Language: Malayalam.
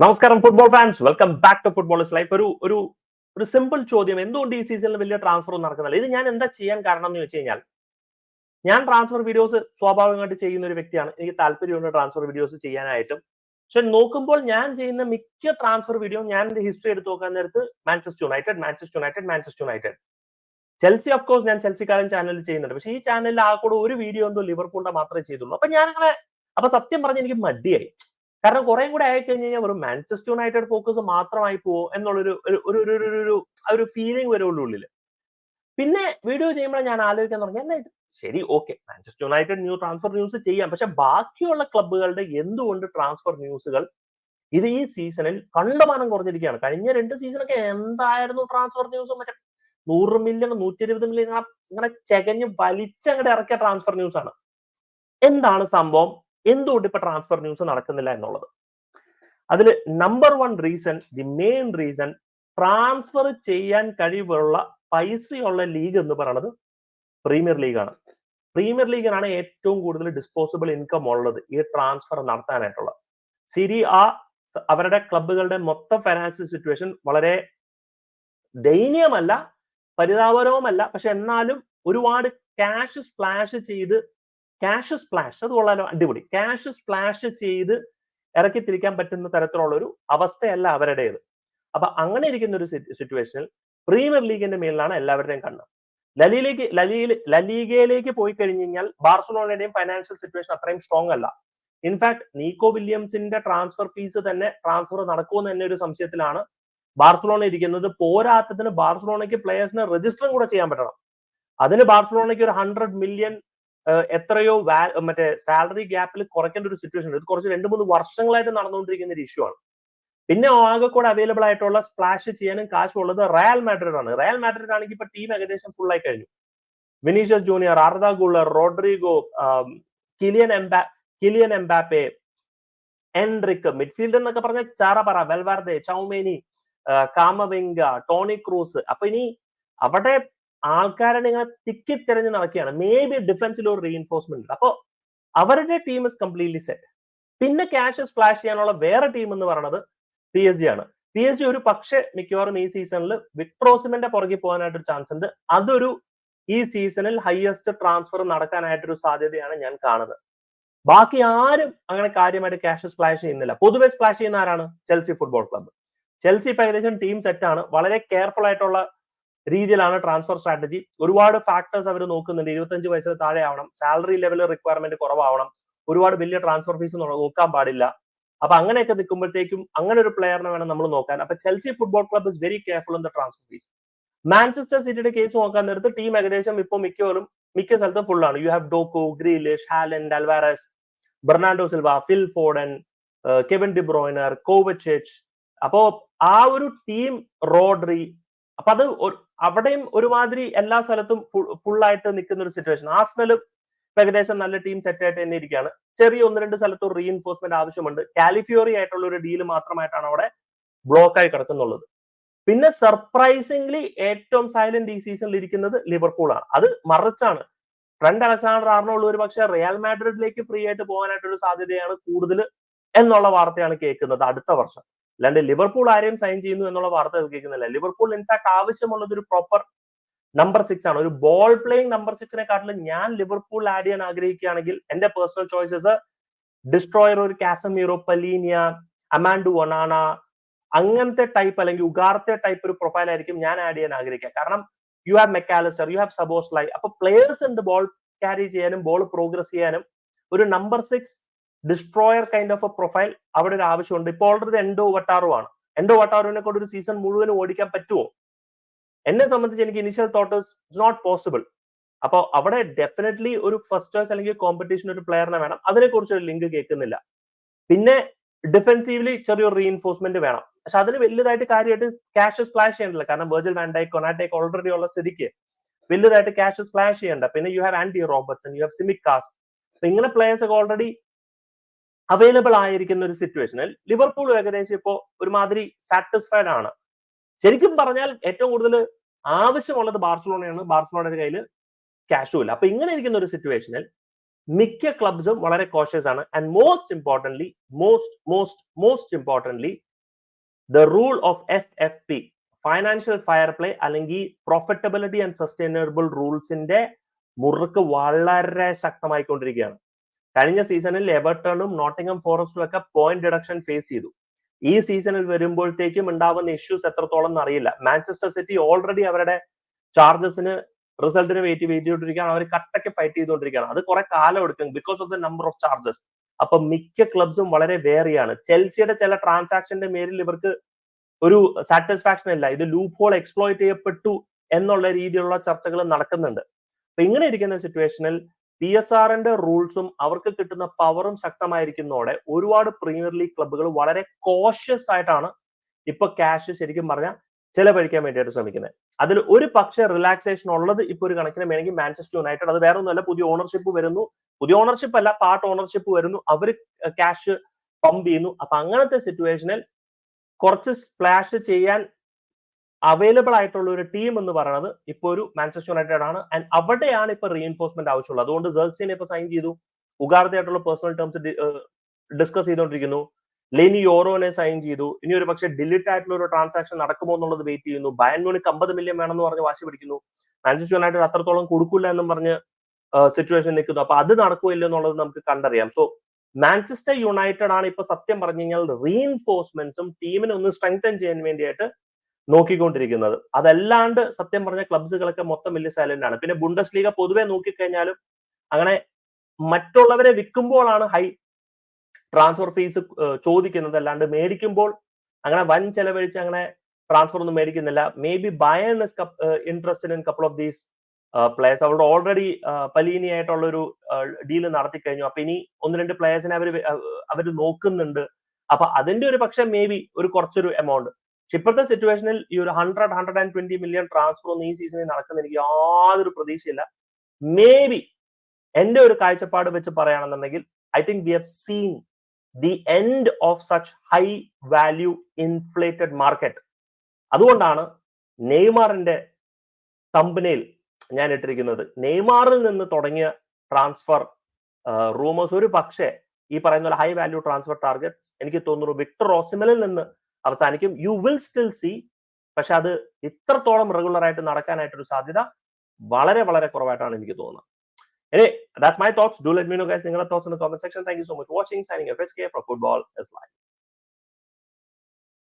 നമസ്കാരം football fans welcome back to football is life ഒരു ഒരു ഒരു സിമ്പിൾ ചോദ്യം. എന്തുകൊണ്ട് ഈ സീസണിൽ വലിയ ട്രാൻസ്ഫർ ഒന്നും നടക്കുന്നില്ല? ഇത് ഞാൻ എന്താ ചെയ്യാൻ കാരണം എന്ന് വെച്ച് കഴിഞ്ഞാൽ ഞാൻ ട്രാൻസ്ഫർ വീഡിയോസ് സ്വാഭാവികമായിട്ട് ചെയ്യുന്ന ഒരു വ്യക്തിയാണ്. എനിക്ക് താല്പര്യമുണ്ട് ട്രാൻസ്ഫർ വീഡിയോസ് ചെയ്യാനായിട്ടും. പക്ഷെ നോക്കുമ്പോൾ ഞാൻ ചെയ്യുന്ന മിക്ക ട്രാൻസ്ഫർ വീഡിയോ ഞാൻ എന്റെ ഹിസ്റ്ററി എടുത്ത് നോക്കാൻ നേരത്ത് Manchester United Manchester United Manchester United Chelsea of course ഞാൻ ചെൽസിക്കാരൻ ചാനലിൽ ചെയ്യുന്നുണ്ട്. പക്ഷേ ഈ ചാനലിൽ ആ കൂടെ ഒരു വീഡിയോ എന്തോ ലിവർപൂളിന്റെ മാത്രമേ ചെയ്തുള്ളൂ. അപ്പൊ ഞാൻ അങ്ങനെ അപ്പൊ സത്യം പറഞ്ഞ് എനിക്ക് മടിയായി. കാരണം കുറെ കൂടെ ആയി കഴിഞ്ഞ് കഴിഞ്ഞാൽ വെറും മാഞ്ചസ്റ്റർ യുണൈറ്റഡ് ഫോക്കസ് മാത്രമായി പോവോ എന്നുള്ളൊരു ഒരു ഒരു ഒരു ഒരു ഒരു ഫീലിംഗ് വരുള്ളൂ ഉള്ളിൽ പിന്നെ വീഡിയോ ചെയ്യുമ്പോൾ ഞാൻ ആലോചിക്കാൻ തുടങ്ങി എന്നാ ശരി okay Manchester United new transfer news ചെയ്യാം. പക്ഷെ ബാക്കിയുള്ള ക്ലബ്ബുകളുടെ എന്തുകൊണ്ട് ട്രാൻസ്ഫർ ന്യൂസുകൾ ഇത് ഈ സീസണിൽ കണ്ടമാനം കുറഞ്ഞിരിക്കുകയാണ്? കഴിഞ്ഞ രണ്ട് സീസണൊക്കെ എന്തായിരുന്നു ട്രാൻസ്ഫർ ന്യൂസ് മറ്റേ നൂറ് മില്യൺ നൂറ്റി ഇരുപത് മില്യൺ ഇങ്ങനെ ചെകഞ്ഞ് വലിച്ചങ്ങടെ ഇറക്കിയ ട്രാൻസ്ഫർ ന്യൂസ് ആണ്. എന്താണ് സംഭവം? എന്തുകൊണ്ട് ഇപ്പൊ ട്രാൻസ്ഫർ ന്യൂസ് നടക്കുന്നില്ല എന്നുള്ളത്? അതിൽ number one reason the main reason transfer ചെയ്യാൻ കഴിവുള്ള പൈസയുള്ള ലീഗ് എന്ന് പറയുന്നത് പ്രീമിയർ ലീഗാണ് പ്രീമിയർ ലീഗിനാണ് ഏറ്റവും കൂടുതൽ ഡിസ്പോസിബിൾ ഇൻകം ഉള്ളത് ഈ ട്രാൻസ്ഫർ നടത്താനായിട്ടുള്ള സിരി ആ അവരുടെ ക്ലബുകളുടെ മൊത്തം ഫൈനാൻഷ്യൽ സിറ്റുവേഷൻ വളരെ ദയനീയമല്ല പരിതാപകരവുമല്ല പക്ഷെ എന്നാലും ഒരുപാട് ക്യാഷ് സ്പ്ലാഷ് ചെയ്ത് ക്യാഷ് സ്പ്ലാഷ് അത് കൊള്ളാലോ അടിപൊളി. ക്യാഷ് സ്പ്ലാഷ് ചെയ്ത് ഇറക്കി തിരിക്കാൻ പറ്റുന്ന തരത്തിലുള്ള ഒരു അവസ്ഥയല്ല അവരുടേത്. അപ്പൊ അങ്ങനെ ഇരിക്കുന്ന ഒരു സിറ്റുവേഷനിൽ പ്രീമിയർ ലീഗിന്റെ മേലിലാണ് എല്ലാവരുടെയും കണ്ണ്. ലലിയിലേക്ക് ലലിയിൽ ലലീഗയിലേക്ക് പോയി കഴിഞ്ഞു കഴിഞ്ഞാൽ ബാർസലോണയുടെയും ഫൈനാൻഷ്യൽ സിറ്റുവേഷൻ അത്രയും സ്ട്രോങ് അല്ല. ഇൻഫാക്ട് നീക്കോ വില്യംസിന്റെ ട്രാൻസ്ഫർ ഫീസ് തന്നെ ട്രാൻസ്ഫർ നടക്കുമെന്ന് തന്നെ ഒരു സംശയത്തിലാണ് ബാർസലോണ ഇരിക്കുന്നത്. പോരാത്തതിന് ബാർസലോണയ്ക്ക് പ്ലേയേഴ്സിനെ രജിസ്റ്ററും കൂടെ ചെയ്യാൻ പറ്റണം. അതിന് ബാർസലോണയ്ക്ക് ഒരു ഹൺഡ്രഡ് മില്യൺ എത്രയോ മറ്റേ സാലറി ഗ്യാപ്പിൽ കുറയ്ക്കേണ്ട ഒരു സിറ്റുവേഷൻ ഉണ്ട്. ഇത് കുറച്ച് രണ്ട് മൂന്ന് വർഷങ്ങളായിട്ട് നടന്നുകൊണ്ടിരിക്കുന്ന ഒരു ഇഷ്യൂ ആണ്. പിന്നെ ആകെ കൂടെ അവൈലബിൾ ആയിട്ടുള്ള സ്പ്ലാഷ് ചെയ്യാനും കാശുള്ളത് റയൽ മാഡ്രിഡ് ആണ്. റയൽ മാഡ്രിഡ് ആണെങ്കിൽ ഇപ്പൊ ടീം ഏകദേശം ഫുൾ ആയി കഴിഞ്ഞു. Vinicius Junior Arda Guler Rodrygo Kylian Mbappe Kylian Mbappe Endrick midfield എന്നൊക്കെ പറഞ്ഞ ചാറപറ Valverde Tchouameni Camavinga Toni Kroos അപ്പൊ ഇനി അവിടെ ആൾക്കാരെ ഇങ്ങനെ തിക്കി തിരഞ്ഞ് നടക്കുകയാണ്. മേ ബി ഡിഫൻസിൽ ഒരു റീഎൻഫോഴ്സ്മെന്റ് അപ്പോൾ അവരുടെ ടീം ഇസ് കംപ്ലീറ്റ്ലി സെറ്റ് പിന്നെ ക്യാഷ് സ്പ്ലാഷ് ചെയ്യാനുള്ള വേറെ ടീം എന്ന് പറയുന്നത് പി എസ് ജി ആണ്. പി എസ് ജി ഒരു പക്ഷെ മിക്കവാറും ഈ സീസണിൽ വിക്ട്രോസിമെന്റെ പുറകെ പോകാനായിട്ടൊരു ചാൻസ് ഉണ്ട്. അതൊരു ഈ സീസണിൽ ഹയസ്റ്റ് ട്രാൻസ്ഫർ നടക്കാനായിട്ടൊരു സാധ്യതയാണ് ഞാൻ കാണുന്നത്. ബാക്കി ആരും അങ്ങനെ കാര്യമായിട്ട് ക്യാഷ് സ്പ്ലാഷ് ചെയ്യുന്നില്ല. പൊതുവെ സ്പ്ലാഷ് ചെയ്യുന്ന ആരാണ്? ചെൽസി ഫുട്ബോൾ ക്ലബ്ബ് ചെൽസി ഇപ്പൊ ഏകദേശം ടീം സെറ്റ് ആണ്. വളരെ കെയർഫുൾ ആയിട്ടുള്ള രീതിയിലാണ് ട്രാൻസ്ഫർ സ്ട്രാറ്റജി ഒരുപാട് ഫാക്ടേഴ്സ് അവർ നോക്കുന്നുണ്ട്. ഇരുപത്തഞ്ച് വയസ്സിന് താഴെ ആവണം സാലറി ലെവൽ റിക്വയർമെന്റ് കുറവാവണം. ഒരുപാട് വലിയ ട്രാൻസ്ഫർ ഫീസ് നോക്കാൻ പാടില്ല. അപ്പൊ അങ്ങനെയൊക്കെ നിൽക്കുമ്പോഴത്തേക്കും അങ്ങനെ ഒരു പ്ലെയറിനെ വേണം നമ്മൾ നോക്കാൻ. അപ്പൊ Chelsea football club is very careful in the transfer fees Manchester സിറ്റിയുടെ കേസ് നോക്കാൻ നേരത്ത് ടീം ഏകദേശം ഇപ്പോൾ മിക്കവരും മിക്ക സ്ഥലത്തും ഫുള്ളാണ് you have Doku Grealish Haaland Alvarez Bernardo Silva Phil Foden Kevin De Bruyne Kovacic അപ്പോ ആ ഒരു ടീം റോഡ്രി അപ്പൊ അത് അവിടെയും ഒരുമാതിരി എല്ലാ സ്ഥലത്തും ഫുൾ ആയിട്ട് നിൽക്കുന്ന ഒരു സിറ്റുവേഷൻ ആസ്നലും ഏകദേശം നല്ല ടീം സെറ്റ് ആയിട്ട് തന്നെ ഇരിക്കുകയാണ്. ചെറിയ ഒന്ന് രണ്ട് സ്ഥലത്ത് ഒരു റീഎൻഫോഴ്സ്മെന്റ് ആവശ്യമുണ്ട്. കാലിഫിയോറി ആയിട്ടുള്ള ഒരു ഡീൽ മാത്രമായിട്ടാണ് അവിടെ ബ്ലോക്ക് ആയി കിടക്കുന്നുള്ളത്. പിന്നെ സർപ്രൈസിംഗ്ലി ഏറ്റവും സൈലന്റ് ഈ സീസണിൽ ഇരിക്കുന്നത് ലിവർപൂൾ ആണ് അത് മറിച്ചാണ്. ട്രെൻഡ് അലക്സാണ്ടർ ആർണോൾ ഒരു പക്ഷേ റിയൽ മാഡ്രിഡിലേക്ക് ഫ്രീ ആയിട്ട് പോകാനായിട്ടൊരു സാധ്യതയാണ് കൂടുതൽ എന്നുള്ള വാർത്തയാണ് കേൾക്കുന്നത് അടുത്ത വർഷം. അല്ലാണ്ട് ലിവർപൂൾ ആരെയും സൈൻ ചെയ്യുന്നു എന്നുള്ള വാർത്ത കേൾക്കുന്നില്ല. ലിവർപൂൾ ഇൻഫാക്ട് ആവശ്യമുള്ളത് ഒരു പ്രോപ്പർ നമ്പർ സിക്സ് ആണ്. ഒരു ബോൾ പ്ലേയിങ് നമ്പർ സിക്സിനെ കാട്ടിലും ഞാൻ ലിവർപൂൾ ആഡ് ചെയ്യാൻ ആഗ്രഹിക്കുകയാണെങ്കിൽ എന്റെ പേഴ്സണൽ ചോയ്സസ് ഡിസ്ട്രോയർ ഒരു കാസമീറോ പലീനിയ അമാൻഡു ഒണാണ അങ്ങനത്തെ ടൈപ്പ് അല്ലെങ്കിൽ ഉഗാർത്തെ ടൈപ്പ് ഒരു പ്രൊഫൈൽ ആയിരിക്കും ഞാൻ ആഡ് ചെയ്യാൻ ആഗ്രഹിക്കുക. കാരണം you have Mac Allister you have Szoboszlai അപ്പൊ പ്ലേയേഴ്സ് ഉണ്ട് ബോൾ ക്യാരി ചെയ്യാനും ബോൾ പ്രോഗ്രസ് ചെയ്യാനും ഒരു number six destroyer kind of a profile അവിടെ ഒരു ആവശ്യമുണ്ട്. ഇപ്പോൾ ഓൾറെഡി എൻഡോ വട്ടാറുമാണ് എൻഡോ വട്ടാറുവിനെ കൊണ്ട് ഒരു സീസൺ മുഴുവനും ഓടിക്കാൻ പറ്റുമോ എന്നെ സംബന്ധിച്ച് എനിക്ക് initial thought is not possible അപ്പോൾ അവിടെ ഡെഫിനറ്റ്ലി ഒരു ഫസ്റ്റ് ചോയ്സ് അല്ലെങ്കിൽ കോമ്പറ്റീഷൻ ഒരു പ്ലെയറിനെ വേണം. അതിനെക്കുറിച്ച് ഒരു ലിങ്ക് കേൾക്കുന്നില്ല. പിന്നെ ഡിഫെൻസീവ്ലി ചെറിയൊരു റീഎൻഫോഴ്സ്മെന്റ് വേണം. പക്ഷെ അതിന് വലുതായിട്ട് കാര്യമായിട്ട് ക്യാഷ് സ്പ്ലാഷ് ചെയ്യണ്ടല്ലോ കാരണം വേർജിൽ വാൻഡൈ കൊനാറ്റേക്ക് ഓൾറെഡി ഉള്ള സ്ഥിതിക്ക് വലുതായിട്ട് ക്യാഷ് സ്പ്ലാഷ് ചെയ്യണ്ട. പിന്നെ you have Andy Robertson you have Tsimikas ഇങ്ങനെ പ്ലേയേഴ്സ് ഒക്കെ ഓൾറെഡി അവൈലബിൾ ആയിരിക്കുന്ന ഒരു സിറ്റുവേഷനിൽ ലിവർപൂൾ ഏകദേശം ഇപ്പോൾ ഒരുമാതിരി സാറ്റിസ്ഫൈഡ് ആണ്. ശരിക്കും പറഞ്ഞാൽ ഏറ്റവും കൂടുതൽ ആവശ്യമുള്ളത് ബാർസലോണയാണ്. ബാർസലോണയുടെ കയ്യിൽ ക്യാഷും ഇല്ല. അപ്പൊ ഇങ്ങനെ ഇരിക്കുന്ന ഒരു സിറ്റുവേഷനിൽ മിക്ക ക്ലബ്സും വളരെ കോഷ്യസ് ആണ്. And most importantly most most most importantly the rule of F F P financial fair play അല്ലെങ്കിൽ പ്രോഫിറ്റബിലിറ്റി ആൻഡ് സസ്റ്റൈനബിൾ റൂൾസിന്റെ മുറുക്ക് വളരെ ശക്തമായിക്കൊണ്ടിരിക്കുകയാണ്. കഴിഞ്ഞ സീസണിൽ എവർട്ടണും നോട്ടിംഗം ഫോറസ്റ്റും ഒക്കെ പോയിന്റ് ഡിഡക്ഷൻ ഫേസ് ചെയ്തു. ഈ സീസണിൽ വരുമ്പോഴത്തേക്കും ഉണ്ടാവുന്ന ഇഷ്യൂസ് എത്രത്തോളം എന്നറിയില്ല. മാഞ്ചസ്റ്റർ സിറ്റി ഓൾറെഡി അവരുടെ ചാർജസിന് റിസൾട്ടിന് വെയിറ്റ് ചെയ്തുകൊണ്ടിരിക്കുകയാണ്. അവർ കട്ടയ്ക്ക് ഫൈറ്റ് ചെയ്തുകൊണ്ടിരിക്കുകയാണ്. അത് കുറെ കാലം എടുക്കും because of the number of charges അപ്പൊ മിക്ക ക്ലബ്സും വളരെ വേറിയാണ്. ചെൽസിയുടെ ചില ട്രാൻസാക്ഷന്റെ മേലിൽ ഇവർക്ക് ഒരു സാറ്റിസ്ഫാക്ഷൻ ഇല്ല. ഇത് ലൂപ്പ് ഹോൾ എക്സ്പ്ലോയിറ്റ് ചെയ്യപ്പെട്ടു എന്നുള്ള രീതിയിലുള്ള ചർച്ചകൾ നടക്കുന്നുണ്ട്. അപ്പൊ ഇങ്ങനെ ഇരിക്കുന്ന സിറ്റുവേഷനിൽ പി എസ് ആറിന്റെ റൂൾസും അവർക്ക് കിട്ടുന്ന പവറും ശക്തമായിരിക്കുന്നതോടെ ഒരുപാട് പ്രീമിയർ ലീഗ് ക്ലബ്ബുകൾ വളരെ കോഷ്യസ് ആയിട്ടാണ് ഇപ്പൊ ക്യാഷ് ശരിക്കും പറഞ്ഞാൽ ചെലവഴിക്കാൻ വേണ്ടിയിട്ട് ശ്രമിക്കുന്നത്. അതിൽ ഒരു പക്ഷേ റിലാക്സേഷൻ ഉള്ളത് ഇപ്പൊ ഒരു കണക്കിന് വേണമെങ്കിൽ മാഞ്ചസ്റ്റർ യുണൈറ്റഡ് അത് വേറെ ഒന്നുമല്ല പുതിയ ഓണർഷിപ്പ് വരുന്നു. പുതിയ ഓണർഷിപ്പ് അല്ല പാർട്ട് ഓണർഷിപ്പ് വരുന്നു. അവർ ക്യാഷ് പമ്പ് ചെയ്യുന്നു. അപ്പൊ അങ്ങനത്തെ സിറ്റുവേഷനിൽ കുറച്ച് സ്പ്ലാഷ് ചെയ്യാൻ അവൈലബിൾ ആയിട്ടുള്ള ഒരു ടീം എന്ന് പറയുന്നത് ഇപ്പൊ ഒരു മാഞ്ചസ്റ്റർ യുണൈറ്റഡ് ആണ്. ആൻഡ് അവിടെയാണ് ഇപ്പൊ റീഎൻഫോഴ്സ്മെന്റ് ആവശ്യമുള്ളത്. അതുകൊണ്ട് ജേഴ്സിനെ ഇപ്പൊ സൈൻ ചെയ്തു. ഉഗാർദയായിട്ടുള്ള പേഴ്സണൽ ടേംസ് ഡിസ്കസ് ചെയ്തുകൊണ്ടിരിക്കുന്നു ലെനി യോറോനെ സൈൻ ചെയ്തു. ഇനി ഒരു പക്ഷേ ഡിലിറ്റ് ആയിട്ടുള്ള ഒരു ട്രാൻസാക്ഷൻ നടക്കുമോ എന്നുള്ളത് വെയിറ്റ് ചെയ്യുന്നു. ബയൻ മ്യൂണിക്ക് അമ്പത് മില്യൺ വേണമെന്ന് പറഞ്ഞ് വാശി പിടിക്കുന്നു. മാഞ്ചസ്റ്റർ യുണൈറ്റഡ് അത്രത്തോളം കൊടുക്കില്ല എന്നും പറഞ്ഞ് സിറ്റുവേഷൻ നിൽക്കുന്നു. അപ്പൊ അത് നടക്കുമല്ലോ എന്നുള്ളത് നമുക്ക് കണ്ടറിയാം. സോ മാഞ്ചസ്റ്റർ യുണൈറ്റഡ് ആണ് ഇപ്പൊ സത്യം പറഞ്ഞു കഴിഞ്ഞാൽ റീഎൻഫോഴ്സ്മെന്റ്സും ടീമിനെ ഒന്ന് സ്ട്രെങ്തൻ ചെയ്യാൻ വേണ്ടിയിട്ട് നോക്കിക്കൊണ്ടിരിക്കുന്നത്. അതല്ലാണ്ട് സത്യം പറഞ്ഞ ക്ലബ്സുകളൊക്കെ മൊത്തം വലിയ സൈലന്റ് ആണ്. പിന്നെ ബുണ്ടസ് ലീഗ പൊതുവെ നോക്കിക്കഴിഞ്ഞാലും അങ്ങനെ മറ്റുള്ളവരെ വിൽക്കുമ്പോഴാണ് ഹൈ ട്രാൻസ്ഫർ ഫീസ് ചോദിക്കുന്നത്. അല്ലാണ്ട് മേടിക്കുമ്പോൾ അങ്ങനെ വൻ ചെലവഴിച്ച് അങ്ങനെ ട്രാൻസ്ഫർ ഒന്നും മേടിക്കുന്നില്ല. Maybe Bayern is interested in couple of these players അവരുടെ ഓൾറെഡി പലീനി ആയിട്ടുള്ള ഒരു ഡീൽ നടത്തി കഴിഞ്ഞു അപ്പൊ ഇനി ഒന്ന് രണ്ട് പ്ലേയേഴ്സിനെ അവർ അവർ നോക്കുന്നുണ്ട്. അപ്പൊ അതിന്റെ ഒരു പക്ഷെ മേ ബി ഒരു കുറച്ചൊരു എമൗണ്ട് പക്ഷെ ഇപ്പോഴത്തെ സിറ്റുവേഷനിൽ ഈ ഒരു hundred hundred and twenty million transfer ഒന്നും ഈ സീസണിൽ നടക്കുന്ന എനിക്ക് യാതൊരു പ്രതീക്ഷയില്ല. മേ ബി എന്റെ ഒരു കാഴ്ചപ്പാട് വെച്ച് പറയുകയാണെന്നുണ്ടെങ്കിൽ I think we have seen the end of such high value inflated market അതുകൊണ്ടാണ് നെയ്മാറിന്റെ കമ്പനിയിൽ ഞാൻ ഇട്ടിരിക്കുന്നത്. നെയ്മാറിൽ നിന്ന് തുടങ്ങിയ ട്രാൻസ്ഫർ റൂമേഴ്സ് ഒരു പക്ഷേ ഈ പറയുന്ന ഹൈ വാല്യൂ ട്രാൻസ്ഫർ ടാർഗറ്റ്സ് എനിക്ക് തോന്നുന്നു വിക്ടർ ഓസിമലിൽ നിന്ന് അവസാനിക്കും യു വിൽ സ്റ്റിൽ സി പക്ഷെ അത് ഇത്രത്തോളം റെഗുലർ ആയിട്ട് നടക്കാനായിട്ടൊരു സാധ്യത വളരെ വളരെ കുറവായിട്ടാണ് എനിക്ക് തോന്നുന്നത് Anyway, that's my thoughts. Do let me know, guys, നിങ്ങളുടെ in the comment section. Thank you so much for watching. Signing off, SK for Football is Life.